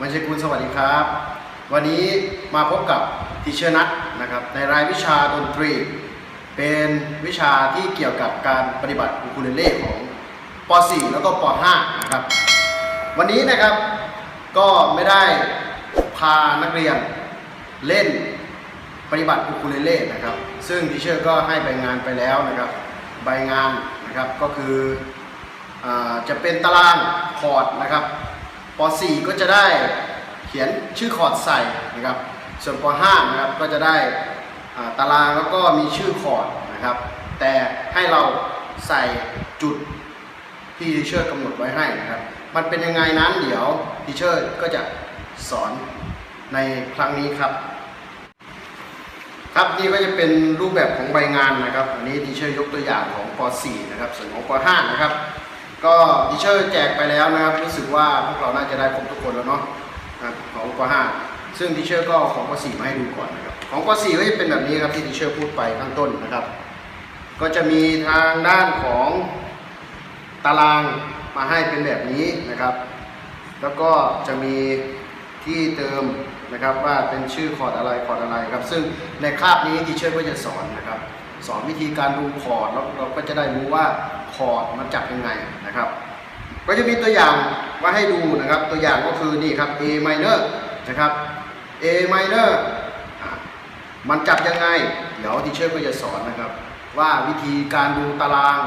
มัชครับ วันนี้มาพบกับทิเชอร์นัทนะครับในรายวิชาดนตรี เป็นวิชาที่เกี่ยวกับการปฏิบัติอูคูเลเล่ของป .4 แล้วก็ป .5 นะครับ วันนี้นะครับก็ไม่ได้พานักเรียนเล่นปฏิบัติอูคูเลเล่นะครับ ซึ่งทิเชอร์ก็ให้ใบงานไปแล้วนะครับใบงานนะครับก็คืออจะเป็นตารางคอร์ดนะครับ ป .4 ก็จะได้เขียนชื่อคอร์ดใส่นะครับ ส่วนป .5 นะครับก็จะได้ตารางแล้วก็มีชื่อคอร์ดนะครับ แต่ให้เราใส่จุดที่ทีเชอร์กำหนดไว้ให้นะครับ มันเป็นยังไงนั้นเดี๋ยวทีเชอร์ก็จะสอนในครั้งนี้ครับ ครับนี่ก็จะเป็นรูปแบบของใบงานนะครับ อันนี้ทีเชอร์ยกตัวอย่างของป .4 นะครับ ส่วนของป .5 นะครับ ก็ทีเชอร์แจกไปแล้วนะครับรู้สึกว่าพวกเราน่าจะได้ครบทุกคนแล้วเนาะนะครับของป .5 ซึ่งทีเชอร์ก็เอาของป .4 มาให้ดูก่อนนะครับของป .4 ก็จะเป็นแบบนี้ครับที่ทีเชอร์พูดไปข้างต้นนะครับ ก็จะมีทางด้านของตารางมาให้เป็นแบบนี้นะครับ แล้วก็จะมีที่เติมนะครับว่าเป็นชื่อคอร์ดอะไรคอร์ดอะไรครับ ซึ่งในคาบนี้ทีเชอร์ก็จะสอนนะครับ สอนวิธีการดูคอร์ดแล้วเราก็จะได้รู้ว่า อร์ดมันจับยังไงนะครับ ก็จะมีตัวอย่างมาให้ดูนะครับ ตัวอย่างก็คือนี่ครับ A minor นะครับ A minor อะมันจับยังไง เดี๋ยวทีเชอร์ก็จะสอนนะครับ ว่าวิธีการดูตาราง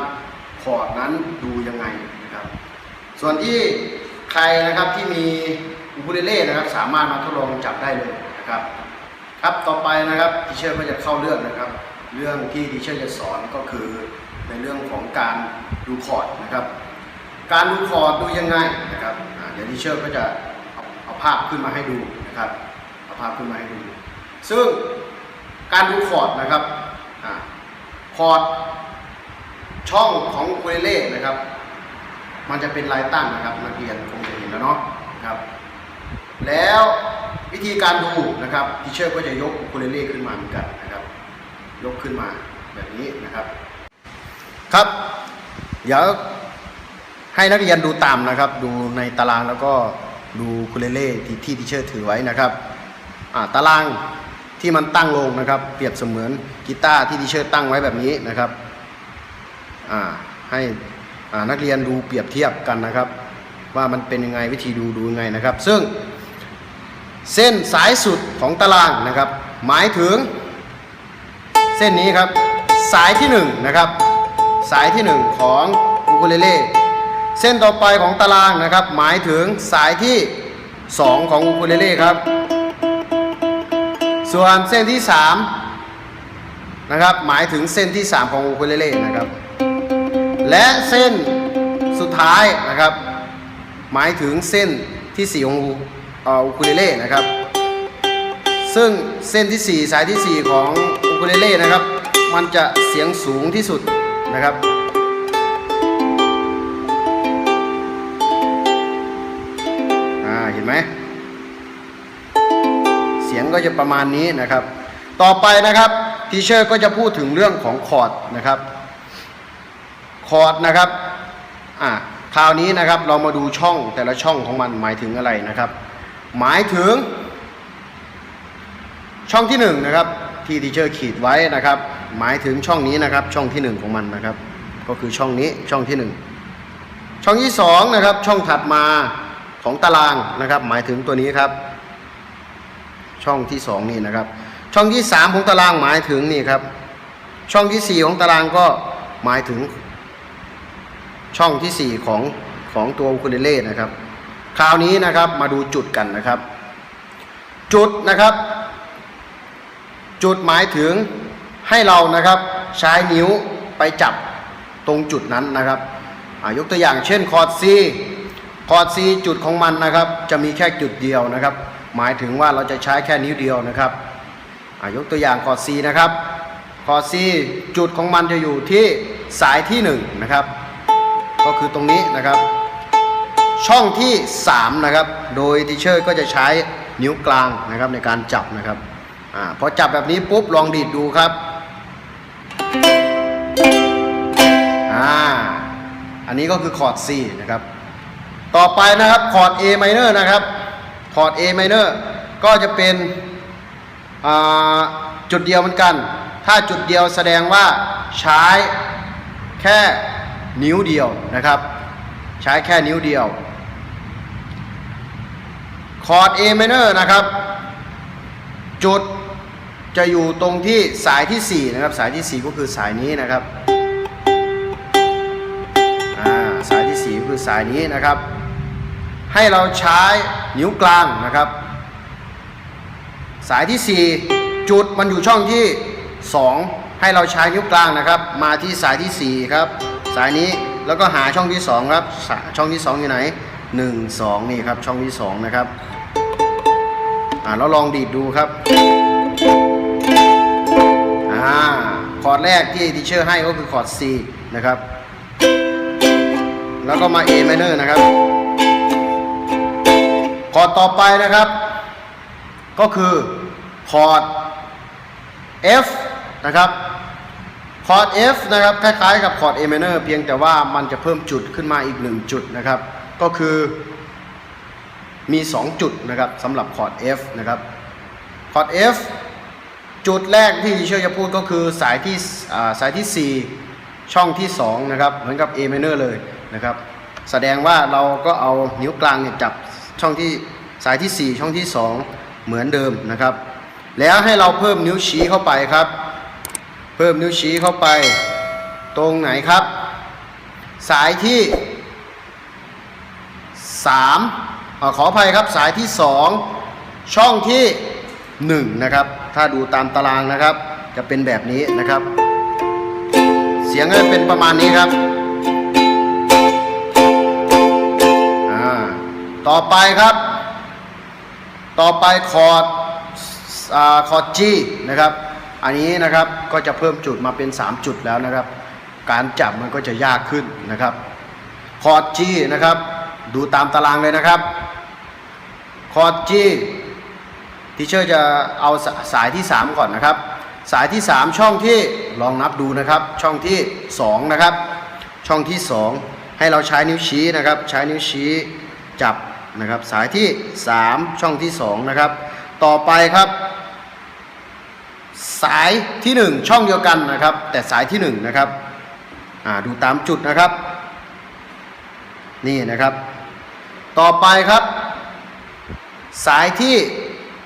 คอร์ดนั้นดูยังไงนะครับ ส่วนที่ใครนะครับที่มีอูคูเลเล่นะครับ สามารถมาทดลองจับได้เลยนะครับ ครับต่อไปนะครับทีเชอร์ก็จะเข้าเรื่องนะครับ เรื่องที่ทีเชอร์จะสอนก็คือ ในเรื่องของการดูคอร์ดนะครับ การดูคอร์ดดูยังไงนะครับเดี๋ยวทีเชอร์ก็จะเอาเอาภาพขึ้นมาให้ดูนะครับเอาภาพขึ้นมาให้ดู ซึ่งการดูคอร์ดนะครับคอร์ดช่องของคูเลเล่นะครับ มันจะเป็นลายตั้งนะครับนักเรียนคงจะเห็นแล้วเนาะนะครับ แล้ววิธีการดูนะครับทีเชอร์ก็จะยกคูเลเล่ขึ้นมาเหมือนกันนะครับ ยกขึ้นมาแบบนี้นะครับ ครับ เดี๋ยวให้นักเรียนดูตามนะครับ ดูในตารางแล้วก็ดูคูเลเล่ที่ที่ทีเชอร์ถือไว้นะครับตารางที่มันตั้งลงนะครับ เปรียบเสมือนกีตาร์ที่ทีเชอร์ตั้งไว้แบบนี้นะครับให้นักเรียนดูเปรียบเทียบกันนะครับ ว่ามันเป็นยังไงวิธีดูดูยังไงนะครับ ซึ่งเส้นสายสุดของตารางนะครับ หมายถึง เส้นนี้ครับ สายที่1นะครับ สายที่ 1 ของอูคูเลเล่เส้นต่อไปของตารางนะครับ หมายถึงสายที่ 2 ของอูคูเลเล่ครับ ส่วนเส้นที่ 3 นะครับ หมายถึงเส้นที่ 3 ของอูคูเลเล่นะครับ และเส้นสุดท้ายนะครับ หมายถึงเส้นที่ 4 ของอูอูคูเลเล่นะครับซึ่งเส้นที่ 4 สายที่ 4 ของอูคูเลเล่นะครับ มันจะเสียงสูงที่สุด นะครับอ่าเห็นไหมเสียงก็จะประมาณนี้นะครับ ต่อไปนะครับทีเชอร์ก็จะพูดถึงเรื่องของคอร์ดนะครับคอร์ดนะครับอ่าคราวนี้นะครับเรามาดูช่องแต่ละช่องของมันหมายถึงอะไรนะครับ หมายถึงช่องที่หนึ่งนะครับที่ทีเชอร์ขีดไว้นะครับ หมายถึงช่องนี้นะครับ ช่องที่หนึ่งของมันนะครับ ก็คือช่องนี้ช่องที่หนึ่งช่องที่สองนะครับ ช่องถัดมาของตารางนะครับ หมายถึงตัวนี้ครับ ช่องที่สองนี่นะครับ ช่องที่สามของตารางหมายถึงนี่ครับ ช่องที่สี่ของตารางก็หมายถึง ช่องที่สี่ของของตัวอูคูเลเล่นะครับ คราวนี้นะครับมาดูจุดกันนะครับ จุดนะครับ จุดหมายถึง ให้เรานะครับใช้นิ้วไปจับตรงจุดนั้นนะครับยกตัวอย่างเช่นคอร์ด C คอร์ด C จุดของมันนะครับ จะมีแค่จุดเดียวนะครับ หมายถึงว่าเราจะใช้แค่นิ้วเดียวนะครับยกตัวอย่างคอร์ด C นะครับคอร์ด C จุดของมันจะอยู่ที่สายที่1นะครับก็คือตรงนี้นะครับ ช่องที่ 3 นะครับ โดยทีเชอร์ก็จะใช้นิ้วกลางนะครับในการจับนะครับอพอจับแบบนี้ปุ๊บลองดีดดูครับ อ่า อันนี้ก็คือคอร์ด C นะครับ ต่อไปนะครับคอร์ด A minor นะครับคอร์ด A minor ก็จะเป็นจุดเดียวเหมือนกัน ถ้าจุดเดียวแสดงว่าใช้แค่นิ้วเดียวนะครับ ใช้แค่นิ้วเดียวคอร์ด A minor นะครับ จุดจะอยู่ตรงที่สายที่ 4 นะครับ สายที่ 4 ก็คือสายนี้นะครับ คือสายนี้นะครับ ให้เราใช้นิ้วกลางนะครับ สายที่ 4 จุดมันอยู่ช่องที่ 2 ให้เราใช้นิ้วกลางนะครับ มาที่สายที่ 4 ครับ สายนี้แล้วก็หาช่องที่ 2 ครับช่องที่ 2 อยู่ไหน 1 2 นี่ครับช่องที่ 2 นะครับอ่าเราลองดีดดูครับอ่าคอร์ดแรกที่ทีเชอร์ให้ก็คือคอร์ด C นะครับ แล้วก็มา A minor นะครับคอร์ดต่อไปนะครับ ก็คือคอร์ด F นะครับคอร์ด F นะครับคล้ายๆกับคอร์ด A minor เพียงแต่ว่ามันจะเพิ่มจุดขึ้นมาอีกหนึ่งจุดนะครับ ก็คือมี 2 จุดนะครับสำหรับคอร์ด F นะครับคอร์ด F จุดแรกที่เชอร์จะพูดก็คือสายที่สายที่ 4 ช่องที่ 2 นะครับ เหมือนกับ A minor เลย นะครับ แสดงว่าเราก็เอานิ้วกลางเนี่ยจับช่องที่สายที่ 4 ช่องที่ 2 เหมือนเดิมนะครับ แล้วให้เราเพิ่มนิ้วชี้เข้าไปครับ เพิ่มนิ้วชี้เข้าไป ตรงไหนครับ สายที่ 3อขออภัยครับสายที่ 2 ช่องที่ 1 นะครับ ถ้าดูตามตารางนะครับ จะเป็นแบบนี้นะครับ เสียงก็จะเป็นประมาณนี้ครับ ต่อไปครับ ต่อไปคอร์ดคอร์ด G นะครับ อันนี้นะครับก็จะเพิ่มจุดมาเป็น 3 จุดแล้วนะครับ การจับมันก็จะยากขึ้นนะครับคอร์ด G นะครับ ดูตามตารางเลยนะครับคอร์ด G ทีเชอร์จะเอาสสายที่ 3 ก่อนนะครับ สายที่ 3 ช่องที่ลองนับดูนะครับ ช่องที่ 2 นะครับ ช่องที่ 2 ให้เราใช้นิ้วชี้นะครับ ใช้นิ้วชี้จับ นะครับสายที่ 3 ช่องที่ 2 นะครับ ต่อไปครับ สายที่ 1 ช่องเดียวกันนะครับ แต่สายที่ 1 นะครับดูตามจุดนะครับ นี่นะครับ ต่อไปครับ สายที่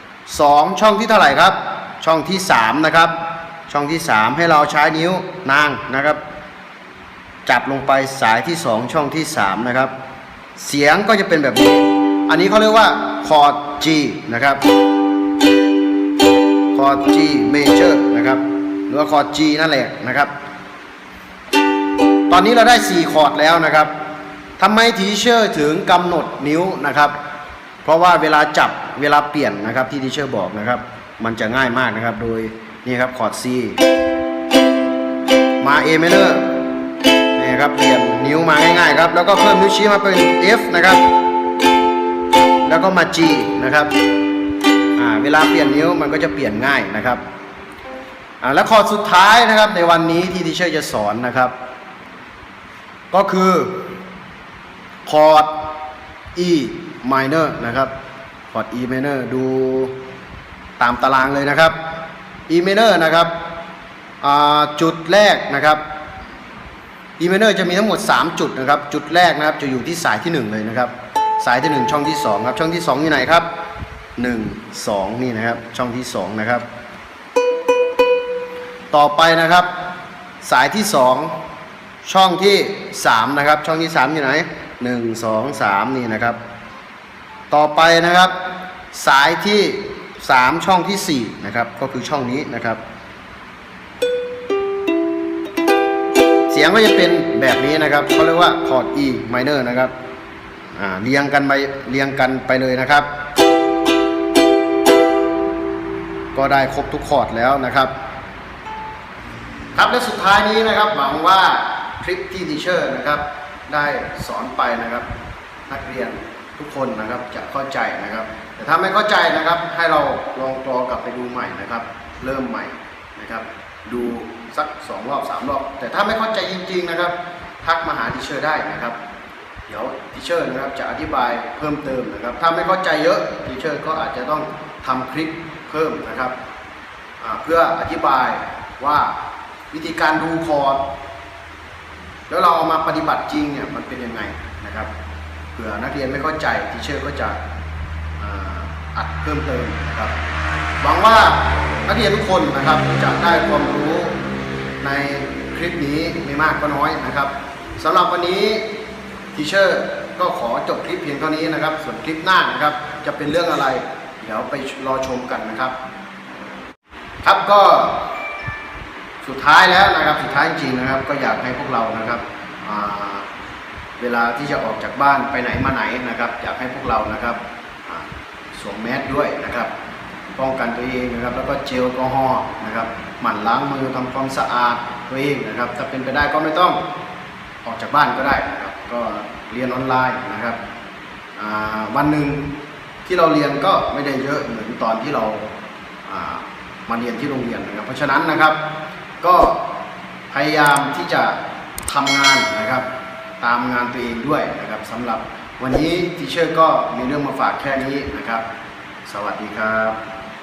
2 ช่องที่เท่าไหร่ครับ ช่องที่ 3 นะครับ ช่องที่ 3 ให้เราใช้นิ้วนางนะครับ จับลงไปสายที่ 2 ช่องที่ 3 นะครับเสียงก็จะเป็นแบบนี้ อันนี้เขาเรียกว่าคอร์ด G นะครับคอร์ด G major นะครับหรือว่าคอร์ด G นั่นแหละนะครับ ตอนนี้เราได้ 4 คอร์ดแล้วนะครับทำไมทีเชอร์ถึงกำหนดนิ้วนะครับ เพราะว่าเวลาจับเวลาเปลี่ยนนะครับที่ทีเชอร์บอกนะครับ มันจะง่ายมากนะครับ โดยนี่ครับคอร์ด C มา A minor นี่ครับเปลี่ยนนิ้วมาง่ายๆครับ แล้วก็เพิ่มนิ้วชี้มาเป็น F นะครับ แล้วก็มา G นะครับเวลาเปลี่ยนนิ้วมันก็จะเปลี่ยนง่ายนะครับและคอร์ดสุดท้ายนะครับในวันนี้ที่ทีเชอร์จะสอนนะครับ ก็คือคอร์ด E minor นะครับคอร์ด E minor ดูตามตารางเลยนะครับ E minor นะครับจุดแรกนะครับ E minor จะมีทั้งหมด 3 จุดนะครับ จุดแรกนะครับจะอยู่ที่สายที่ 1 เลยนะครับ สายที่ 1 ช่องที่ 2 ครับ ช่องที่ 2 อยู่ไหนครับ 1 2 นี่นะครับ ช่องที่ 2 นะครับ ต่อไปนะครับ สายที่ 2 ช่องที่ 3 นะครับ ช่องที่ 3 อยู่ไหน 1 2 3 นี่นะครับ ต่อไปนะครับ สายที่ 3 ช่องที่ 4 นะครับ ก็คือช่องนี้นะครับ เสียงก็จะเป็นแบบนี้นะครับเขาเรียกว่าคอร์ด E minor นะครับ เรียงกันไปเรียงกันไปเลยนะครับ ก็ได้ครบทุกคอร์ดแล้วนะครับ ครับและสุดท้ายนี้นะครับหวังว่าคลิปที่ทีเชอร์นะครับ ได้สอนไปนะครับ นักเรียนทุกคนนะครับจะเข้าใจนะครับ แต่ถ้าไม่เข้าใจนะครับ ให้เราลองกรอกลับไปดูใหม่นะครับ เริ่มใหม่นะครับ ดูสักสองรอบสามรอบแต่ถ้าไม่เข้าใจจริง ๆนะครับ ทักมาหาทีเชอร์ได้นะครับ เดี๋ยวทีเชอร์นะครับจะอธิบายเพิ่มเติมนะครับ ถ้าไม่เข้าใจเยอะทีเชอร์ก็อาจจะต้องทำคลิปเพิ่มนะครับ เพื่ออธิบายว่าวิธีการดูคอร์ดแล้วเราเอามาปฏิบัติจริงเนี่ยมันเป็นยังไงนะครับเผื่อนักเรียนไม่เข้าใจทีเชอร์ก็จะอัดเพิ่มเติมนะครับหวังว่านักเรียนทุกคนนะครับจะได้ความรู้ในคลิปนี้ไม่มากก็น้อยนะครับสำหรับวันนี้ ทีเชอร์ก็ขอจบคลิปเพียงเท่านี้นะครับ ส่วนคลิปหน้านะครับ จะเป็นเรื่องอะไร เดี๋ยวไปรอชมกันนะครับ ครับก็สุดท้ายแล้วนะครับสุดท้ายจริงๆนะครับ ก็อยากให้พวกเรานะครับเวลาที่จะออกจากบ้านไปไหนมาไหนนะครับ อยากให้พวกเรานะครับสวมแมสด้วยนะครับ ป้องกันตัวเองนะครับ แล้วก็เจลแอลกอฮอล์นะครับหมั่นล้างมือทำความสะอาดตัวเองนะครับ ถ้าเป็นไปได้ก็ไม่ต้องออกจากบ้านก็ได้นะครับ ก็เรียนออนไลน์นะครับวันหนึ่งที่เราเรียนก็ไม่ได้เยอะเหมือนตอนที่เราามาเรียนที่โรงเรียนนะครับ เพราะฉะนั้นนะครับก็พยายามที่จะทำงานนะครับ ตามงานตัวเองด้วยนะครับสำหรับวันนี้ทีเชอร์ก็มีเรื่องมาฝากแค่นี้นะครับ สวัสดีครับ